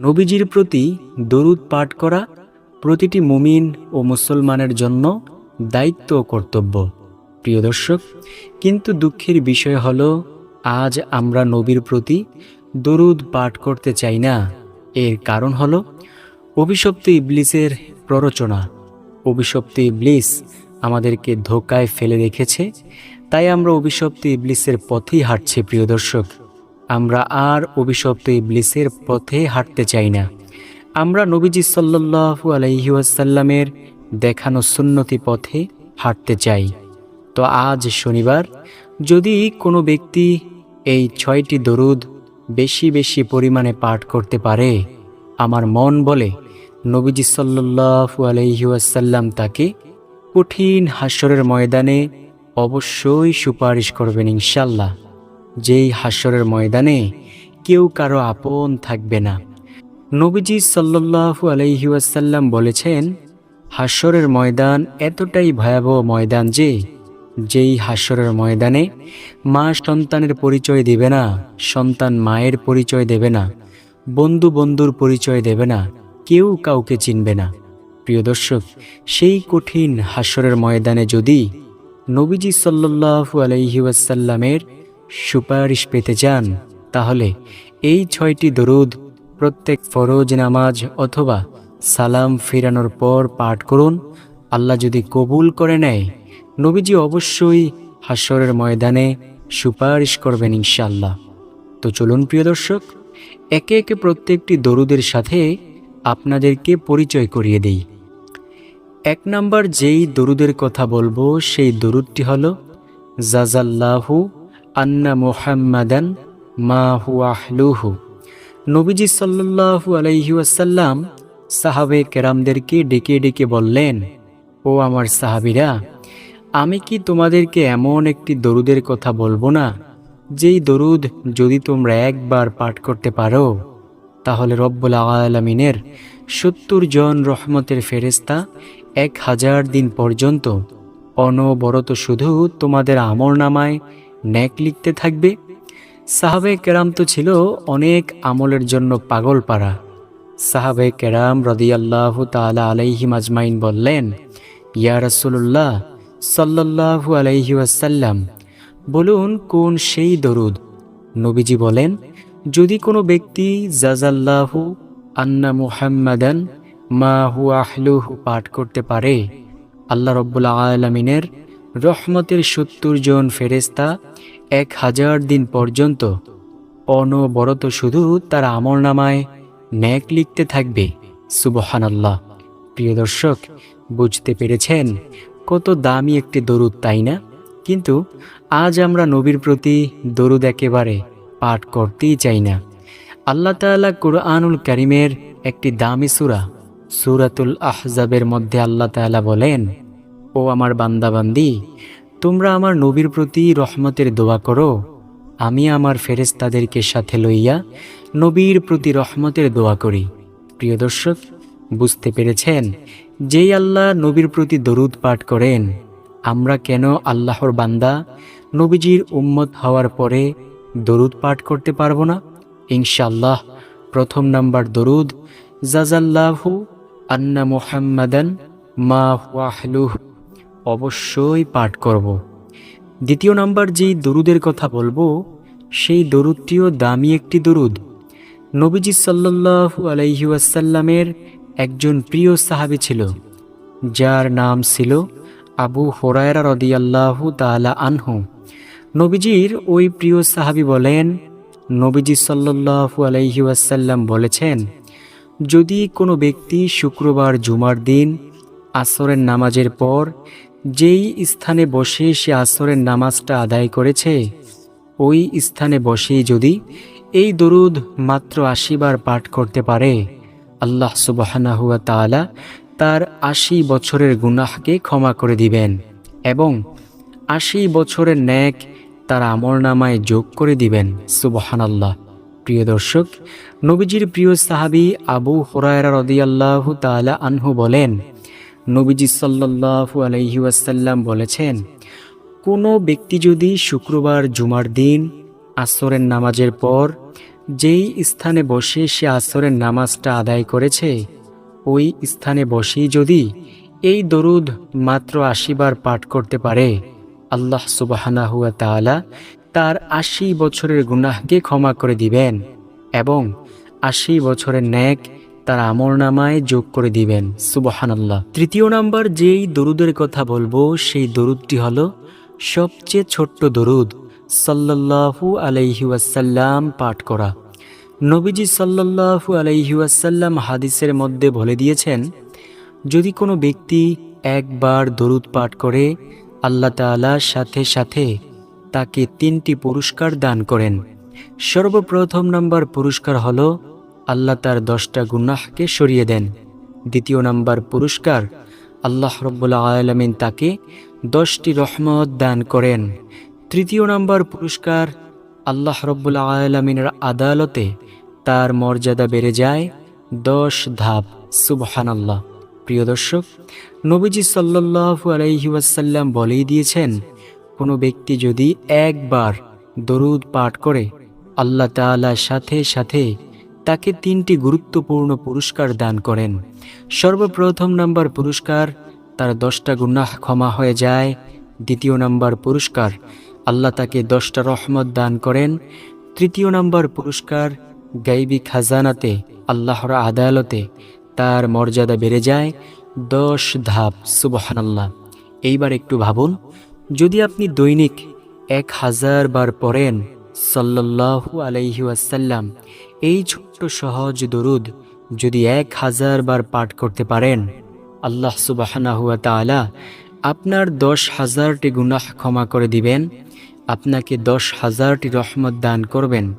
নবীজির প্রতি দরুদ পাঠ করা প্রতিটি মুমিন ও মুসলমানের জন্য দায়িত্ব ও কর্তব্য। প্রিয় দর্শক, কিন্তু দুঃখের বিষয় হল, আজ আমরা নবীর প্রতি দরুদ পাঠ করতে চাই না। এর কারণ হল, অভিশপ্ত ইবলিসের প্ররোচনা। অভিশপ্ত ইবলিস আমাদেরকে ধোকায় ফেলে রেখেছে, তাই আমরা অভিশপ্ত ইবলিসের পথেই হাঁটছি, প্রিয় দর্শক। আমরা আর অভিশপ্ত ইবলিসের পথে হাঁটতে চাই না। আমরা নবীজি সাল্লাল্লাহু আলাইহি ওয়াসাল্লামের দেখানো সুন্নতি পথে হাঁটতে চাই। তো আজ শনিবার, যদি কোনো ব্যক্তি এই ছয়টি দরুদ বেশি বেশি পরিমাণে পাঠ করতে পারে, আমার মন বলে নবীজি সাল্লাল্লাহু আলাইহি ওয়াসাল্লাম তাকে কঠিন হাস্যরের ময়দানে অবশ্যই সুপারিশ করবেন ইনশাল্লাহ যেই হাস্যরের ময়দানে কেউ কারও আপন থাকবে না। নবীজি সাল্লাল্লাহু আলাইহি ওয়াসাল্লাম বলেছেন হাস্যরের ময়দান এতটাই ভয়াবহ ময়দান যে, যেই হাস্যরের ময়দানে মা সন্তানের পরিচয় দেবে না, সন্তান মায়ের পরিচয় দেবে না, বন্ধু বন্ধুর পরিচয় দেবে না, কেউ কাউকে চিনবে না। প্রিয় দর্শক, সেই কঠিন হাস্যরের ময়দানে যদি নবীজি সাল্লাল্লাহু আলাইহি ওয়াসাল্লামের সুপারিশ পেতে চান তাহলে এই ছয়টি দরুদ প্রত্যেক ফরজ নামাজ অথবা সালাম ফিরানোর পর পাঠ করুন। আল্লাহ যদি কবুল করে নেয়, নবীজি অবশ্যই হাস্যরের ময়দানে সুপারিশ করবেন ইনশাল্লাহ তো চলুন প্রিয় দর্শক, একে একে প্রত্যেকটি দরুদের সাথে আপনাদেরকে পরিচয় করিয়ে দেই। এক নাম্বার যেই দরুদের কথা বলব, সেই দরুদটি হল জাজাল্লাহু আন্না মুহাম্মাদান মা হুয়াহলুহু নবীজি সাল্লাল্লাহু আলাইহি ওয়াসাল্লাম সাহাবে কেরামদেরকে ডেকে ডেকে বললেন, ও আমার সাহাবিরা, আমি কি তোমাদেরকে এমন একটি দরুদের কথা বলব না? যেই দরুদ যদি তোমরা একবার পাঠ করতে পারো, তাহলে রব্বুল আলমিনের সত্তর জন রহমতের ফেরেস্তা এক হাজার দিন পর্যন্ত অনবরত শুধু তোমাদের আমর নামায় ন্যাক লিখতে থাকবে। সাহাবে কেরাম তো ছিল অনেক আমলের জন্য পাগল পাড়া। সাহাবে কেরাম রদিয়াল্লাহ তালা আলাইহিম আজমাইন বললেন, ইয়া রসুল্লাহ সাল্লাল্লাহু আলাইহি ওয়াসাল্লাম, বলুন কোন সেই দরুদ? নবীজি বলেন, যদি কোনো ব্যক্তি জাজাল্লাহু আন্না মুহাম্মাদান মা হু আহলুহু পাঠ করতে পারে, আল্লাহ রব্বুল আলমিনের রহমতের সত্তর জন ফেরেস্তা এক হাজার দিন পর্যন্ত অনবরত শুধু তার আমল নামায় ন্যাক লিখতে থাকবে। সুবহান আল্লাহ প্রিয় দর্শক, বুঝতে পেরেছেন কত দামি একটি দরুদ, তাই না? কিন্তু আজ আমরা নবীর প্রতি দরুদ একেবারে পাঠ করতেই চাই না। আল্লাহ তাআলা কুরআনুল করিমের একটি দামি সুরা, সুরাতুল আহজাবের মধ্যে আল্লাহ তাআলা বলেন ও আমার বান্দাবান্দি, তোমরা আমার নবীর প্রতি রহমতের দোয়া করো, আমি আমার ফেরেস্তাদেরকে সাথে লইয়া নবীর প্রতি রহমতের দোয়া করি। প্রিয় দর্শক, বুঝতে পেরেছেন, যেই আল্লাহ নবীর প্রতি দরুদ পাঠ করেন, আমরা কেন আল্লাহর বান্দা নবীজির উম্মত হওয়ার পরে দরুদ পাঠ করতে পারব না? ইনশাল্লাহ প্রথম নাম্বার দরুদ, জাজাল্লাহু আন্না মুহাম্মাদান মা ওয়াহলুহ অবশ্যই পাঠ করব। দ্বিতীয় নাম্বার যেই দরুদের কথা বলব, সেই দরুদটিও দামি একটি দরুদ। নবীজি সাল্লাল্লাহু আলাইহি ওয়াসাল্লামের একজন প্রিয় সাহাবী ছিল, যার নাম ছিল আবু হোরায়রা রদিয়াল্লাহু তালা আনহু। নবীজির ওই প্রিয় সাহাবী বলেন, নবীজি সাল্লাল্লাহু আলাইহি ওয়াসাল্লাম বলেছেন, যদি কোনো ব্যক্তি শুক্রবার জুমার দিন, আসরের নামাজের পর যেই স্থানে বসে সে আসরের নামাজটা আদায় করেছে, ওই স্থানে বসেই যদি এই দরুদ মাত্র আশিবার পাঠ করতে পারে, আল্লাহ তাআলা তার আশি বছরের গুনাহকে ক্ষমা করে দিবেন এবং আশি বছরের ন্যাক তার আমর নামায় যোগ করে দিবেন সুবহান আল্লাহ প্রিয় দর্শক, নবীজির প্রিয় সাহাবি আবু হরায়রা রদিয়াল্লাহু তাআলা আনহু বলেন নবীজি সাল্লাল্লাহু আলাইহি ওয়াসাল্লাম বলেছেন, কোনো ব্যক্তি যদি শুক্রবার জুমার দিন আসরের নামাজের পর যেই স্থানে বসে সে আসরের নামাজটা আদায় করেছে, ওই স্থানে বসেই যদি এই দরুদ মাত্র আশিবার পাঠ করতে পারে, আল্লাহ সুবাহানা হুয়া তাআলা তার আশি বছরের গুনাহকে ক্ষমা করে দিবেন এবং আশি বছরের ন্যাক তার আমর নামায় যোগ করে দিবেন। সুবাহান আল্লাহ তৃতীয় নাম্বার যেই দরুদের কথা বলব, সেই দরুদটি হলো সবচেয়ে ছোট্ট দরুদ, সাল্লাল্লাহু আলাইহুয়াসাল্লাম পাঠ করা। নবীজি সাল্লাল্লাহু আলাইহিওয়াসাল্লাম হাদিসের মধ্যে বলে দিয়েছেন, যদি কোনো ব্যক্তি একবার দরুদ পাঠ করে, আল্লাহ তাআলার সাথে সাথে তাকে তিনটি পুরস্কার দান করেন। সর্বপ্রথম নম্বর পুরস্কার হলো আল্লাহ তার দশটা গুনাহকে সরিয়ে দেন। দ্বিতীয় নাম্বার পুরস্কার, আল্লাহ রব্বুল্লা আলমিন তাকে দশটি রহমত দান করেন। তৃতীয় নাম্বার পুরস্কার, আল্লাহ রব্বুল্লা আলমিনের আদালতে তার মর্যাদা বেড়ে যায় দশ ধাপ। সুবহান আল্লাহ প্রিয় দর্শক, নবীজি সাল্লাহু আলাইহি ওয়াসাল্লাম বলেই দিয়েছেন, কোনো ব্যক্তি যদি একবার দরুদ পাঠ করে, আল্লাহ তাআলার সাথে সাথে তাকে তিনটি গুরুত্বপূর্ণ পুরস্কার দান করেন। সর্বপ্রথম নাম্বার পুরস্কার, তার দশটা গুনাহ ক্ষমা হয়ে যায়। দ্বিতীয় নাম্বার পুরস্কার, আল্লাহ তাকে দশটা রহমত দান করেন। তৃতীয় নাম্বার পুরস্কার, গাইবি খাজানাতে, আল্লাহর আদালতে, তার মর্যাদা বেড়ে যায়। দশ ধাপ, সুবহানাল্লাহ। এইবার একটু ভাবুন, যদি আপনি দৈনিক এক হাজার বার পড়েন, সাল্লাল্লাহু আলাইহি ওয়াসাল্লাম এই ছোট্ট সহজ দরুদ যদি এক হাজার বার পাঠ করতে পারেন, আল্লাহ সুবাহানা হুয়া তাআলা আপনার দশ হাজারটি গুনাহ ক্ষমা করে দিবেন, আপনাকে দশ হাজারটি রহমত দান করবেন।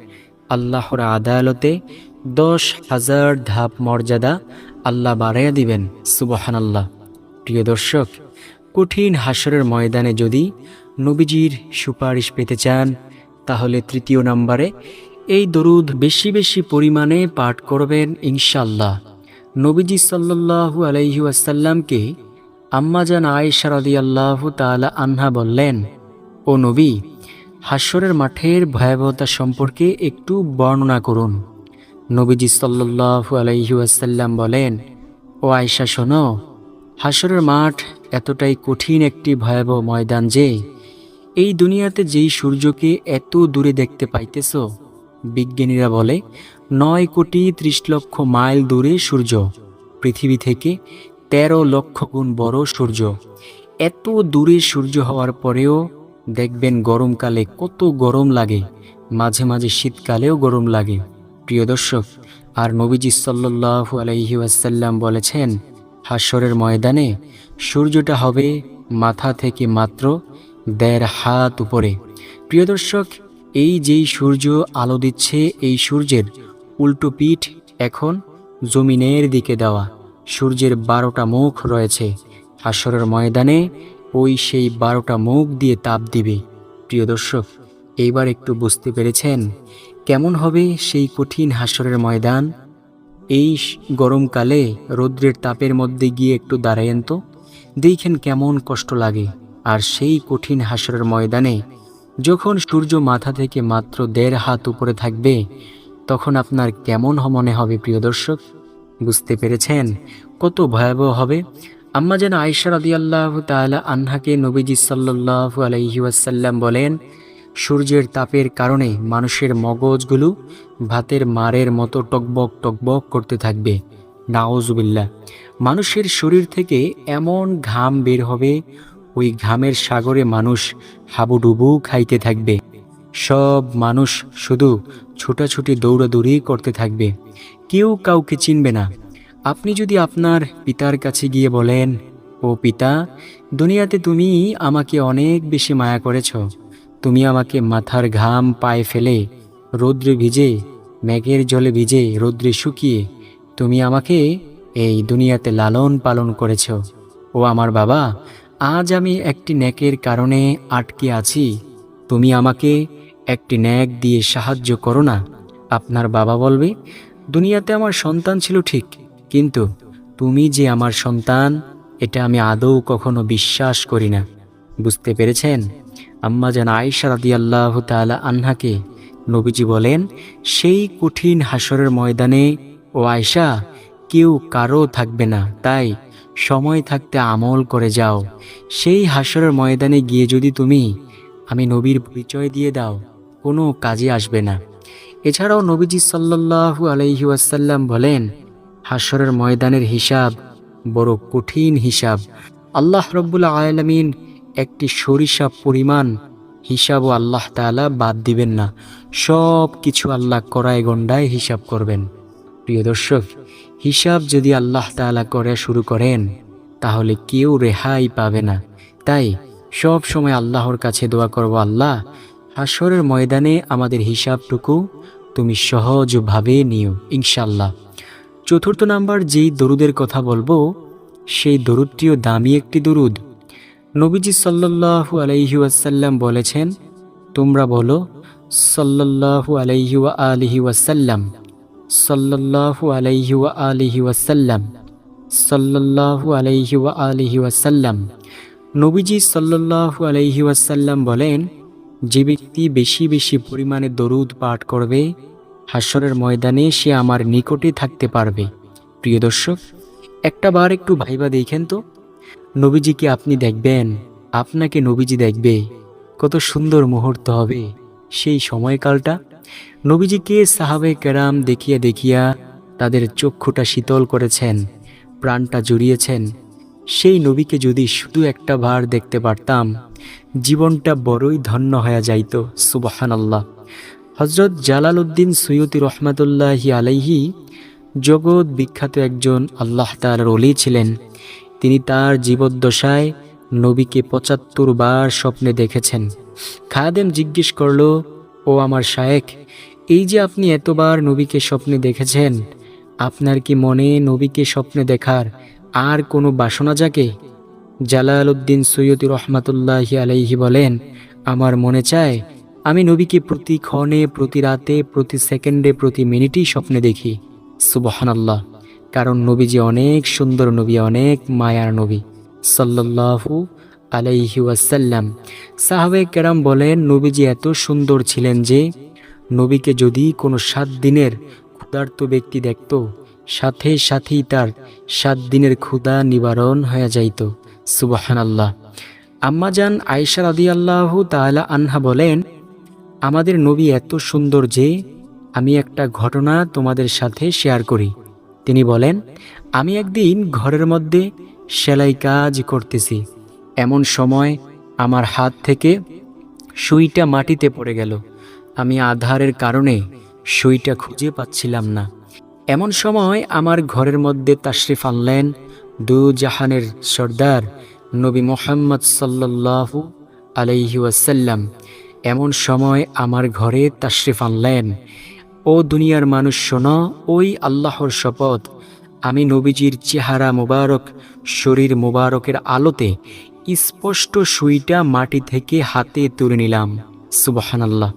আল্লাহর আদালতে দশ হাজার ধাপ মর্যাদা আল্লাহ বাড়াইয়া দিবেন, সুবহানাল্লাহ। প্রিয় দর্শক, কঠিন হাসরের ময়দানে যদি নবীজির সুপারিশ পেতে চান, তাহলে তৃতীয় নম্বরে এই দরুদ বেশি বেশি পরিমাণে পাঠ করবেন ইনশাল্লাহ নবীজি সাল্লাল্লাহু আলাইহি আসাল্লামকে আম্মাজান আয়েশা রাদিয়াল্লাহু তাআলা আনহা বললেন, ও নবী হাসরের মাঠের ভয়াবহতা সম্পর্কে একটু বর্ণনা করুন। নবীজি সাল্লাল্লাহু আলাইহি আসাল্লাম বলেন, ও আয়েশা, শোনো হাসরের মাঠ এতটাই কঠিন একটি ভয়াবহ ময়দান যে, এই দুনিয়াতে যেই সূর্যকে এত দূরে দেখতে পাইতেছ বিজ্ঞানীরা বলে, নয় কোটি ত্রিশ লক্ষ মাইল দূরে সূর্য। পৃথিবী থেকে তেরো লক্ষ গুণ বড় সূর্য। এত দূরে সূর্য হওয়ার পরেও দেখবেন গরমকালে কত গরম লাগে। মাঝে মাঝে শীতকালেও গরম লাগে। প্রিয় দর্শক, আর নবীজি সাল্লাল্লাহু আলাইহি ওয়াসাল্লাম বলেছেন হাসরের ময়দানে সূর্যটা হবে মাথা থেকে মাত্র দেড় হাত উপরে। প্রিয় দর্শক এই যেই সূর্য আলো দিচ্ছে, এই সূর্যের উল্টো পিঠ এখন জমিনের দিকে দেওয়া। সূর্যের বারোটা মুখ রয়েছে। হাসরের ময়দানে ওই সেই বারোটা মুখ দিয়ে তাপ দিবে। প্রিয় দর্শক, এইবার একটু বুঝতে পেরেছেন কেমন হবে সেই কঠিন হাসরের ময়দান? এই গরমকালে রৌদ্রের তাপের মধ্যে গিয়ে একটু দাঁড়ায়েন তো। দেখেন কেমন কষ্ট লাগে। আর সেই কঠিন হাসরের ময়দানে যখন সূর্য মাথা থেকে মাত্র দেড় হাত উপরে থাকবে, তখন আপনার কেমন মনে হবে, প্রিয় দর্শক? বুঝতে পেরেছেন? কত ভয়াবহ হবে। আম্মা যেন আয়সা রাদিয়াল্লাহ তাআলা আনহাকে নবীজি সাল্লাল্লাহু আলাইহি ওয়াসাল্লাম বলেন, সূর্যের তাপের কারণে মানুষের মগজগুলো ভাতের মারের মতো টকবক টকবক করতে থাকবে। নাওজুবিল্লাহ মানুষের শরীর থেকে এমন ঘাম বের হবে ওই ঘামের সাগরে মানুষ হাবুডুবু খাইতে থাকবে। সব মানুষ শুধু ছোটাছুটি দৌড়াদৌড়ি করতে থাকবে। কেউ কাউকে চিনবে না। আপনি যদি আপনার পিতার কাছে গিয়ে বলেন, ও পিতা, দুনিয়াতে তুমি আমাকে অনেক বেশি মায়া করেছ। তুমি আমাকে মাথার ঘাম পায়ে ফেলে, রৌদ্রে ভিজে, মেঘের জলে ভিজে, রৌদ্রে শুকিয়ে, তুমি আমাকে এই দুনিয়াতে লালন পালন করেছ। ও আমার বাবা আজ আমি একটি ন্যাকের কারণে আটকে আছি। তুমি আমাকে একটি ন্যাক দিয়ে সাহায্য করো না, আপনার বাবা বলবে, দুনিয়াতে আমার সন্তান ছিল ঠিক, কিন্তু তুমি যে আমার সন্তান, এটা আমি আদৌ কখনো বিশ্বাস করি না। বুঝতে পেরেছেন? আম্মা যেন আয়েশা আল্লাহ তাআলা আনহাকে নবীজি বলেন, সেই কঠিন হাসরের ময়দানে, ও আয়সা কেউ কারও থাকবে না, তাই সময় থাকতে আমল করে যাও। সেই হাসরের ময়দানে গিয়ে যদি তুমি, আমি নবীর পরিচয় দিয়ে দাও, কোনো কাজে আসবে না। এছাড়াও নবীজি সাল্লাল্লাহু আলাইহি ওয়াসাল্লাম বলেন হাসরের ময়দানের হিসাব বড় কঠিন হিসাব। আল্লাহ রব্বুল আলামিন একটি সরিষা পরিমাণ হিসাবও আল্লাহ তাআলা বাদ দিবেন না। সব কিছু আল্লাহ করায় গণ্ডায় হিসাব করবেন। প্রিয় দর্শক হিসাব যদি আল্লাহ তাআলা করে শুরু করেন, তাহলে কেউ রেহাই পাবে না। তাই সব সময় আল্লাহর কাছে দোয়া করব, আল্লাহ হাসরের ময়দানে আমাদের হিসাবটুকু তুমি সহজভাবে নিও ইনশাল্লাহ চতুর্থ নাম্বার, যেই দরুদের কথা বলব, সেই দরুদটিও দামি একটি দরুদ। নবীজি সাল্লাল্লাহু আলাইহি ওয়াসাল্লাম বলেছেন, তোমরা বলো, সাল্লাল্লাহু আলাইহি ওয়া আলিহি ওয়াসাল্লাম ওয়া আলিহি ওয়াসাল্লাম আলাইহি ওয়া আলিহি ওয়াসাল্লাম। নবীজি আলাইহি ওয়াসাল্লাম বলেন, যে ব্যক্তি বেশি বেশি পরিমাণে দরুদ পাঠ করবে হাসরের ময়দানে সে আমার নিকটে থাকতে পারবে। প্রিয় দর্শক, একটা বার একটু ভাইবা দেখেন তো। নবীজিকে আপনি দেখবেন? আপনাকে নবীজি দেখবে। কত সুন্দর মুহূর্ত হবে সেই সময়কালটা। নবীজিকে সাহাবে কেরাম দেখিয়া দেখিয়া তাদের চক্ষুটা শীতল করেছেন, প্রাণটা জুড়িয়েছেন। সেই নবীকে যদি শুধু একটা বার দেখতে পারতাম, জীবনটা বড়ই ধন্য হয়ে যাইত সুবাহান আল্লাহ হজরত জালাল উদ্দিন সৈয়দি রহমাতুল্লাহি আলাইহি জগৎ বিখ্যাত একজন আল্লাহ তার অলি ছিলেন। তিনি তার জীবদ্দশায় নবীকে পঁচাত্তর বার স্বপ্নে দেখেছেন। খাদেম জিজ্ঞেস করল ও আমার শায়েক, এই যে আপনি এতবার নবীকে স্বপ্নে দেখেছেন, আপনার কি মনে নবীকে স্বপ্নে দেখার আর কোনো বাসনা জাগে? জালাল উদ্দিন সৈয়দ রহমাতুল্লাহি আলাইহি বলেন, আমার মনে চায়, আমি নবীকে প্রতি ক্ষণে, প্রতি রাতে, প্রতি সেকেন্ডে, প্রতি মিনিটেই স্বপ্নে দেখি। সুবহান আল্লাহ কারণ নবীজি অনেক সুন্দর নবী, অনেক মায়ার নবী। সাল্লাল্লাহু আলাইহি ওয়াসাল্লাম। সাহাবে কেরাম বলেন, নবীজি এত সুন্দর ছিলেন যে, নবীকে যদি কোনো সাত দিনের ক্ষুধার্ত ব্যক্তি দেখত, সাথে সাথেই তার সাত দিনের ক্ষুধা নিবারণ হয়ে যাইত। সুবাহান আল্লাহ আম্মাজান আয়েশা রাদি আল্লাহ তাআলা আনহা বলেন, আমাদের নবী এত সুন্দর যে, আমি একটা ঘটনা তোমাদের সাথে শেয়ার করি। তিনি বলেন, আমি একদিন ঘরের মধ্যে সেলাই কাজ করতেছি। এমন সময় আমার হাত থেকে সুইটা মাটিতে পড়ে গেল। আমি আধারের কারণে সুইটা খুঁজে পাচ্ছিলাম না। এমন সময় আমার ঘরের মধ্যে তাশরিফ আনলেন দু জাহানের সর্দার নবী মোহাম্মদ সাল্লাল্লাহু আলাইহি ওয়াসাল্লাম। এমন সময় আমার ঘরে তাশরিফ আনলেন, ও দুনিয়ার মানুষ শোনো, ওই আল্লাহর শপথ। আমি নবীজির চেহারা মুবারক, শরীর মুবারকের আলোতে স্পষ্ট সুইটা মাটি থেকে হাতে তুলে নিলাম। সুবাহান আল্লাহ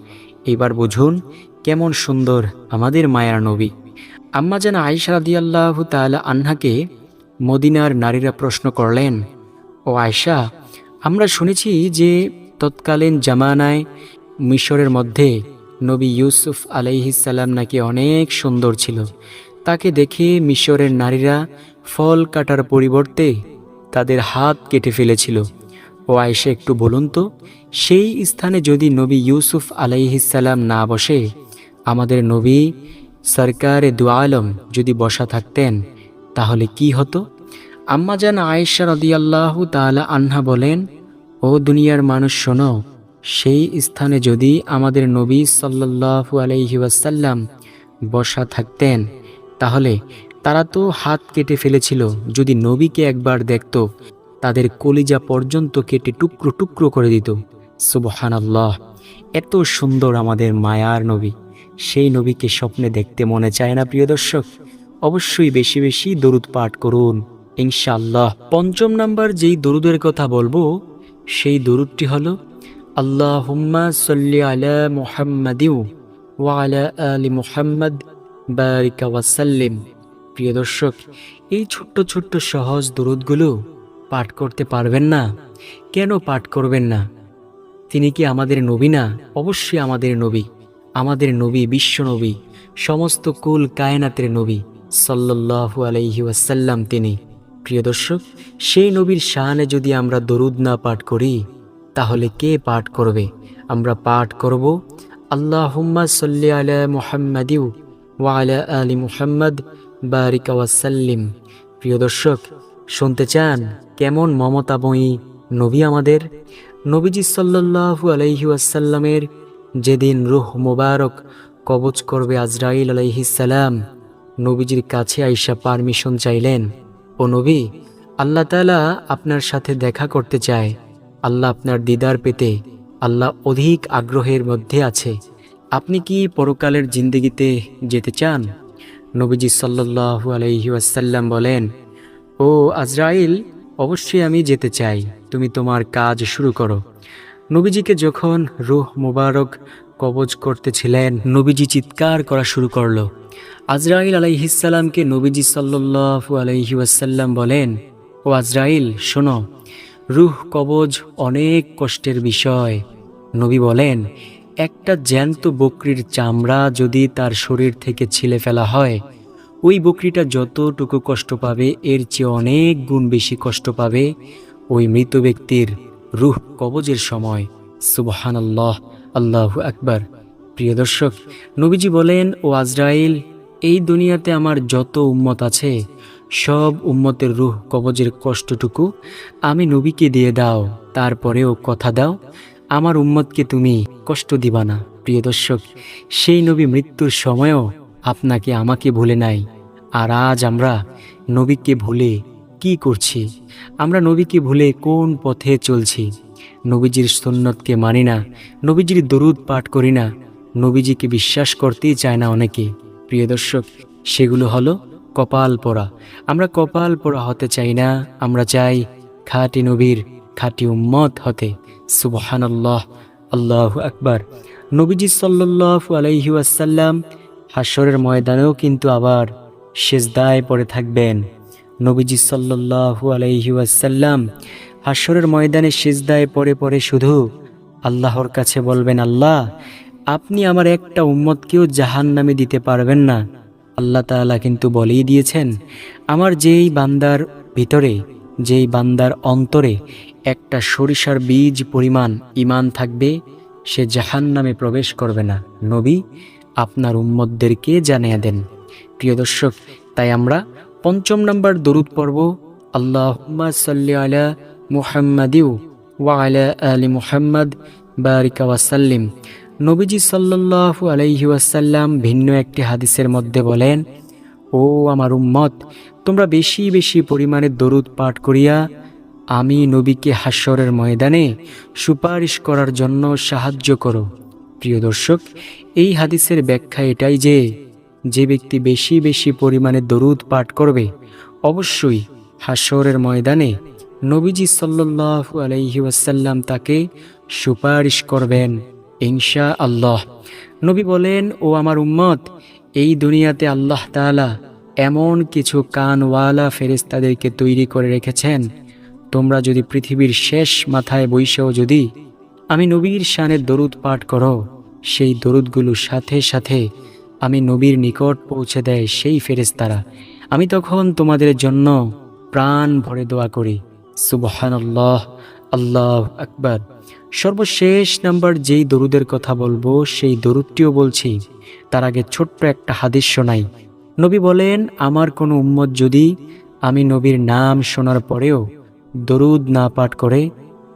এবার বুঝুন, কেমন সুন্দর আমাদের মায়ার নবী। আম্মা যেন আয়সা রাদিয়াল্লাহ তাআলা আন্নাকে মদিনার নারীরা প্রশ্ন করলেন, ও আয়সা আমরা শুনেছি যে তৎকালীন জামানায় মিশরের মধ্যে নবী ইউসুফ আলাইহিসাল্লাম নাকি অনেক সুন্দর ছিল। তাকে দেখে মিশরের নারীরা ফল কাটার পরিবর্তে তাদের হাত কেটে ফেলেছিল। ও আয়েশা একটু বলুন তো, সেই স্থানে যদি নবী ইউসুফ আলাইহিসাল্লাম না বসে, আমাদের নবী সরকারে দুআলম যদি বসা থাকতেন, তাহলে কি হতো? আম্মাজান আয়েশা রদিয়াল্লাহু তাআলা আনহা বলেন, ও দুনিয়ার মানুষ শোনো, সেই স্থানে যদি আমাদের নবী সাল্লাল্লাহু আলাইহি ওয়াসাল্লাম বসা থাকতেন, তাহলে তারা তো হাত কেটে ফেলেছিল, যদি নবীকে একবার দেখত, তাদের কলিজা পর্যন্ত কেটে টুকরো টুকরো করে দিত। সুবহান আল্লাহ এত সুন্দর আমাদের মায়ার নবী, সেই নবীকে স্বপ্নে দেখতে মনে চায় না প্রিয় দর্শক? অবশ্যই বেশি বেশি দরুদ পাঠ করুন। ইনশাআল্লাহ, পঞ্চম নাম্বার যেই দরুদের কথা বলব, সেই দরুদটি হলো আল্লাহ হুম্মা সল্লি আলা মুহাম্মাদিউ ওয়া আলা আলি মুহাম্মদ, বারিকা ওয়াসাল্লিম প্রিয় দর্শক, এই ছোট্ট ছোট্ট সহজ দরুদগুলো পাঠ করতে পারবেন না। কেন পাঠ করবেন না? তিনি কি আমাদের নবী না? অবশ্যই আমাদের নবী। আমাদের নবী বিশ্ব নবী, সমস্ত কুল কায়নাতের নবী, সাল্লাল্লাহু আলাইহি ওয়াসাল্লাম তিনি। প্রিয় দর্শক, সেই নবীর শানে যদি আমরা দরুদ না পাঠ করি, তাহলে কে পাঠ করবে? আমরা পাঠ করব, আল্লাহুম্মা সাল্লি আলা মুহাম্মাদিউ ওয়া আলা আলি মুহাম্মদ বারিক ওয়াসাল্লিম। প্রিয় দর্শক, শুনতে চান কেমন মমতাময়ী নবী আমাদের? নবীজি সাল্লাল্লাহু আলাইহি ওয়াসাল্লামের যেদিন রুহ মোবারক কবচ করবে আজরাইল আলাইহিসাল্লাম নবীজির কাছে আইসা পারমিশন চাইলেন। ও নবী, আল্লাহ তাআলা আপনার সাথে দেখা করতে চায়। আল্লাহ আপনার দিদার পেতে আল্লাহ অধিক আগ্রহের মধ্যে আছে। আপনি কি পরকালের জিন্দগিতে যেতে চান? নবীজি আলাইহি ওয়াসাল্লাম বলেন, ও আজরাইল, অবশ্যই আমি যেতে চাই। তুমি তোমার কাজ শুরু করো। নবীজিকে যখন রুহ মুবারক কবজ করতেছিলেন, নবীজি চিৎকার করা শুরু করল। আজরাইল আলাইহিসাল্লামকে নবীজি আলাইহি ওয়াসাল্লাম বলেন, ও আজরাইল, শোনো, রুহ কবজ অনেক কষ্টের বিষয়। নবী বলেন একটা জ্যান্ত বকরির চামড়া যদি তার শরীর থেকে ছিলে ফেলা হয়, ওই বকরিটা যতটুকু কষ্ট পাবে, এর চেয়ে অনেক গুণ বেশি কষ্ট পাবে ওই মৃত ব্যক্তির রুহ কবজের সময়। সুবহান আল্লাহ আল্লাহ আকবার। প্রিয় দর্শক, নবীজি বলেন, ও আজরাইল, এই দুনিয়াতে আমার যত উম্মত আছে, সব উম্মতের রুহ কবজের কষ্টটুকু আমি নবীকে দিয়ে দাও, তারপরেও কথা দাও আমার উম্মতকে তুমি কষ্ট দিবা না, প্রিয় দর্শক। সেই নবী মৃত্যুর সময়ও আপনাকে আমাকে ভুলে নাই। আর আজ আমরা নবীকে ভুলে কি করছি? আমরা নবীকে ভুলে কোন পথে চলছি? নবীজির সুন্নতকে মানি না, নবীজির দরুদ পাঠ করি না, নবীজিকে বিশ্বাস করতেই চায় না অনেকে। প্রিয় দর্শক, সেগুলো হলো কপাল পোড়া আমরা কপাল পোড়া হতে চাই না, আমরা চাই খাঁটি নবীর, খাঁটি উম্মত হতে। সুবহান আল্লাহ আল্লাহ আকবার। নবীজি সাল্লাল্লাহু আলাইহি ওয়াসাল্লাম হাসরের ময়দানেও কিন্তু আবার সেজদায় পড়ে থাকবেন। নবীজি সাল্লাল্লাহু আলাইহি আসাল্লাম হাসরের ময়দানে সেজদায় পড়ে পড়ে শুধু আল্লাহর কাছে বলবেন, আল্লাহ, আপনি আমার একটা উম্মতকেও জাহান নামে দিতে পারবেন না। আল্লাহ তাআলা কিন্তু বলেই দিয়েছেন, আমার যেই বান্দার ভিতরে যেই বান্দার অন্তরে একটা সরিষার বীজ পরিমাণ ইমান থাকবে, সে জাহান নামে প্রবেশ করবে না। নবী, আপনার উম্মদদেরকে জানিয়ে দেন। প্রিয় দর্শক, তাই আমরা পঞ্চম নম্বর দরুদ পর্ব আল্লাহ সাল্লি আলা মুহাম্মাদিউ ওয়া আলা মুহাম্মদ, বারিকা ওয়াসাল্লিম নবীজি সাল্লাল্লাহু আলাইহি ওয়াসাল্লাম ভিন্ন একটি হাদিসের মধ্যে বলেন, ও আমার উম্মত তোমরা বেশি বেশি পরিমাণে দরুদ পাঠ করিয়া আমি নবীকে হাস্যরের ময়দানে সুপারিশ করার জন্য সাহায্য করো। প্রিয় দর্শক, এই হাদিসের ব্যাখ্যা এটাই যে যে ব্যক্তি বেশি বেশি পরিমাণে দরুদ পাঠ করবে, অবশ্যই হাস্যরের ময়দানে নবীজি সাল্লাল্লাহু আলাইহি ওয়াসাল্লাম তাকে সুপারিশ করবেন ইনশা আল্লাহ নবী বলেন, ও আমার উম্মত, এই দুনিয়াতে আল্লাহ তাআলা এমন কিছু কানওয়ালা ফেরেস্তাদেরকে তৈরি করে রেখেছেন। তোমরা যদি পৃথিবীর শেষ মাথায় বৈশেও যদি আমি নবীর শানে দরুদ পাঠ করো, সেই দরুদগুলো সাথে সাথে আমি নবীর নিকট পৌঁছে দেয় সেই ফেরেস্তারা আমি তখন তোমাদের জন্য প্রাণ ভরে দোয়া করি। সুবহান আল্লাহ আল্লাহ আকবার। সর্বশেষ নাম্বার যেই দরুদের কথা বলব, সেই দরুদটিও বলছি। তার আগে ছোট্ট একটা হাদিস শোনাই। নবী বলেন, আমার কোনো উম্মত যদি আমি নবীর নাম শোনার পরেও দরুদ না পাঠ করে,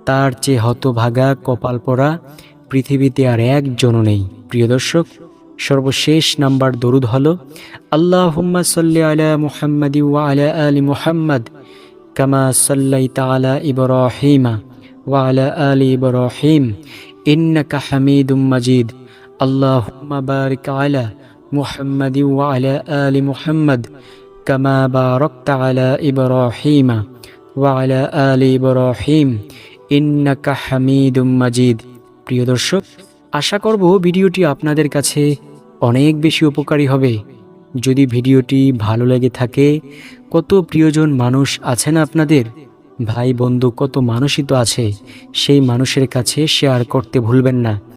তার চেয়ে হতভাগা কপাল পরা পৃথিবীতে আর একজনও নেই। প্রিয় দর্শক, সর্বশেষ নাম্বার দরুদ হল আল্লাহ সাল্লি আলা মুহাম্মাদি ওয়া আলা আলি মুহাম্মদ কামা সাল্লাইতা আলা ইব্রাহিমা ওয়া আলা আলি ইব্রাহিম ইন্নাকা হামিদুম মাজিদ। আল্লাহুম্মা বারিক আলা আলা আলি মুহাম্মদ কামা বারাকতা আলা ইব্রাহিমা ওয়া আলা আলি ইব্রাহিম ইন্নাকা হামিদুম মাজিদ প্রিয় দর্শক, আশা করব ভিডিওটি আপনাদের কাছে অনেক বেশি উপকারী হবে। যদি ভিডিওটি ভালো লেগে থাকে, কত প্রিয়জন মানুষ আছেন আপনাদের? ভাই, বন্ধু, কত মানুষই তো আছে, সেই মানুষের কাছে শেয়ার করতে ভুলবেন না।